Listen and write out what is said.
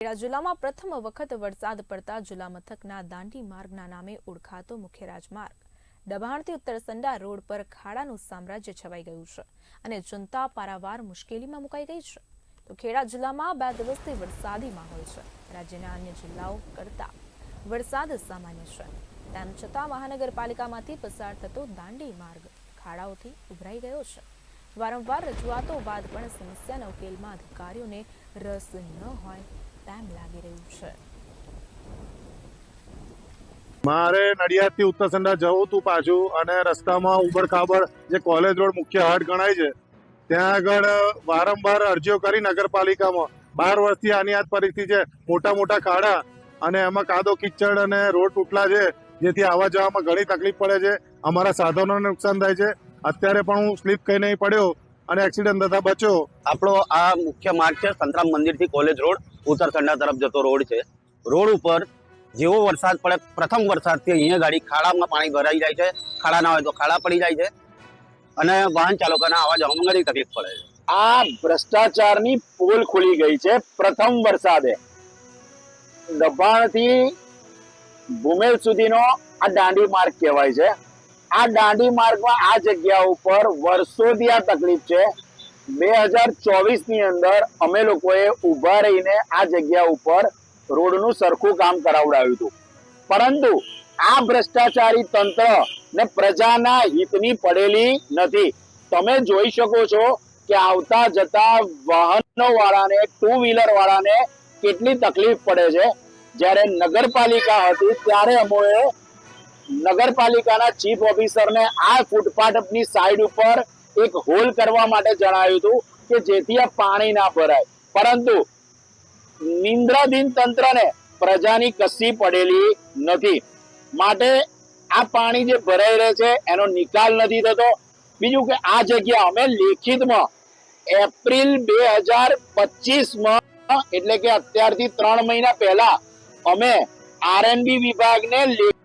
ખેડા જિલ્લામાં પ્રથમ વખત વરસાદ પડતા જિલ્લા મથકના દાંડી માર્ગના નામે ઓળખાતો મુખ્ય રાજમાર્ગ. દબાણથી ઉત્તરસંડા રોડ પર ખાડાનું સામ્રાજ્ય છવાઈ ગયું છે અને જનતા પારાવાર મુશ્કેલીમાં મુકાઈ ગઈ છે. તો ખેડા જિલ્લામાં બે દિવસથી વરસાદી માહોલ છે. રાજ્યના અન્ય જિલ્લાઓ કરતા વરસાદ સામાન્ય છે. તેમ છતાં મહાનગરપાલિકામાંથી પસાર થતો દાંડી માર્ગ ખાડાઓથી ઉભરાઈ ગયો છે. વારંવાર રજૂઆતો બાદ પણ સમસ્યાના ઉકેલમાં અધિકારીઓને રસ ન હોય તેમ લાગી રહ્યું છે? મારે નડિયાદથી ઉત્તરસંડા જવું હતું પાછું અને રસ્તામાં ઉબડ ખાબડ જે કોલેજ રોડ મુખ્ય હાટ ગણાય છે ત્યાં આગળ વારંવાર અરજીઓ કરી નગરપાલિકામાં. બાર વર્ષથી આની આ પરિસ્થિતિ છે. મોટા મોટા ખાડા અને એમાં કાદો કિચડ અને રોડ તૂટલા છે જેથી આવવા જવામાં ઘણી તકલીફ પડે છે. અમારા સાધનોને નુકસાન થાય છે. અત્યારે પણ હું સ્લીપ કઈ નહીં પડ્યો અને એક્સિડન્ટ થતા બચ્યો. આપણો આ મુખ્ય માર્ગ છે સંતરામ મંદિરથી કોલેજ રોડ. ઉત્તરસંડા તરફ જતો રોડ છે. રોડ ઉપર જેવો વરસાદ પડે, પ્રથમ વરસાદથી અહીંયા ગાડી ખાડામાં પાણી ભરાઈ જાય છે. ખાડા ના હોય તો ખાડા પડી જાય છે. અને વાહન ચાલકોને આવવા જવામાં ઘણી તકલીફ પડે છે. આ ભ્રષ્ટાચારની પોલ ખુલી ગઈ છે પ્રથમ વરસાદે. દબાણથી ભૂમેલ સુધીનો આ દાંડી માર્ગ કહેવાય છે. આ દાંડી માર્ગમાં આ જગ્યા ઉપર વર્ષોથી આ તકલીફ છે. બે હજાર ચોવીસની અંદર અમે લોકોએ ઊભા રહીને આ જગ્યા ઉપર રોડનું સરખું કામ કરાવડાવ્યું હતું. પરંતુ આ ભ્રષ્ટાચારી તંત્ર ને પ્રજાના હિતની પડેલી નથી. તમે જોઈ શકો છો કે આવતા જતા વાહનો વાળાને ટુ વ્હીલર વાળાને કેટલી તકલીફ પડે છે. જ્યારે નગરપાલિકા હતી ત્યારે અમોએ નગરપાલિકાના ચીફ ઓફિસરને આ ફૂટપાથની સાઈડ ઉપર એક હોલ કરવા માટે જણાવ્યું હતું કે જેથી આ પાણી ના ભરાય. પરંતુ નિંદ્રાધીન તંત્રને પ્રજાની કસી પડેલી નથી. માટે આ પાણી જે ભરાઈ રહે છે, એનો નિકાલ નથી થતો. બીજું કે આ જગ્યા અમે લેખિતમાં એપ્રિલ બે હજાર પચીસમાં, એટલે કે અત્યારથી ત્રણ મહિના પહેલા, અમે આરએનબી વિભાગને લેખિત